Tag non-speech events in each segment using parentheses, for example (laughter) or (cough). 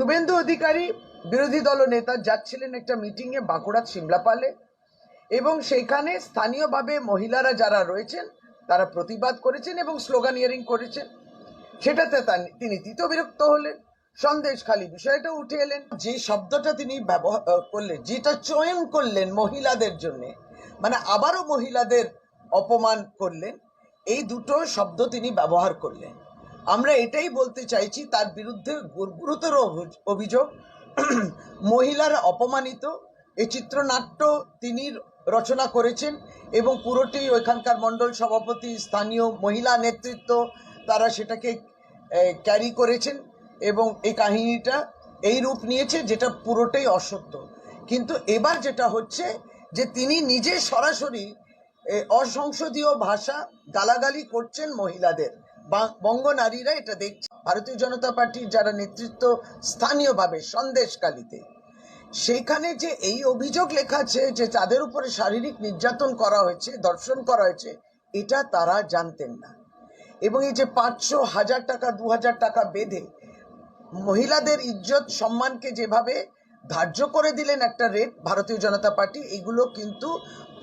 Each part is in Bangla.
শুভেন্দু অধিকারী বিরোধী দল নেতা যাচ্ছিলেন একটা মিটিংয়ে বাঁকুড়া সিমলাপালে এবং সেখানে স্থানীয়ভাবে মহিলারা যারা রয়েছেন, তারা প্রতিবাদ করেছেন এবং স্লোগান ইয়ারিং করেছেন। সেটাতে তিনি তৃতীয় বিরক্ত হলেন, সন্দেশ খালি বিষয়টা উঠে এলেন। যে শব্দটা তিনি ব্যবহার করলেন, যেটা চয়ন করলেন মহিলাদের জন্য মানে আবারও মহিলাদের অপমান করলেন, এই দুটো শব্দ তিনি ব্যবহার করলেন। আমরা এটাই বলতে চাইছি, তার বিরুদ্ধে গুর- গুরুতর অভি- অভিযোগ। (clears throat) মহিলারা অপমানিত। এই চিত্রনাট্য তিনি রচনা করেছেন এবং পুরোটি ওইখানকার মণ্ডল সভাপতি, স্থানীয় মহিলা নেতৃত্ব, তারা সেটাকে ক্যারি করেছেন এবং এই কাহিনীটা এই রূপ নিয়েছে যেটা পুরোটাই অসত্য। কিন্তু এবার যেটা হচ্ছে যে তিনি নিজে সরাসরি অসংসদীয় ভাষা গালাগালি করছেন মহিলাদের। বঙ্গ নারীরা এটা দেখছে। ভারতীয় জনতা পার্টির যারা নেতৃত্ব স্থানীয়ভাবে সন্দেশকালীতে, সেইখানে যে এই অভিযোগ লেখা আছে যে তাদের উপরে শারীরিক নির্যাতন করা হয়েছে, দর্শন করা হয়েছে, এটা তারা জানতেন না। এবং এই যে পাঁচশো হাজার টাকা, দু হাজার টাকা বেঁধে মহিলাদের ইজ্জত সম্মানকে যেভাবে ধার্য করে দিলেন একটা রেট ভারতীয় জনতা পার্টি, এগুলো কিন্তু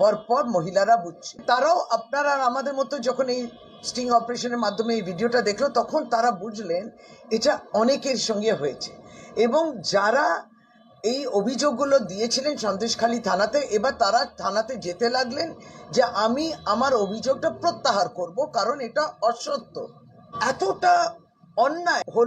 পরপর মহিলারা বুঝছে। তারাও আপনারা আমাদের মতো যখন এই স্টিং অপারেশনের মাধ্যমে এই ভিডিওটা দেখল, তখন তারা বুঝলেন এটা অনেকের সঙ্গে হয়েছে। এবং যারা এই অভিযোগগুলো দিয়েছিলেন সন্দেশখালী থানাতে, এবার তারা থানাতে যেতে লাগলেন যে আমি আমার অভিযোগটা প্রত্যাহার করব, কারণ এটা অসত্য। এতটা অন্যায় হল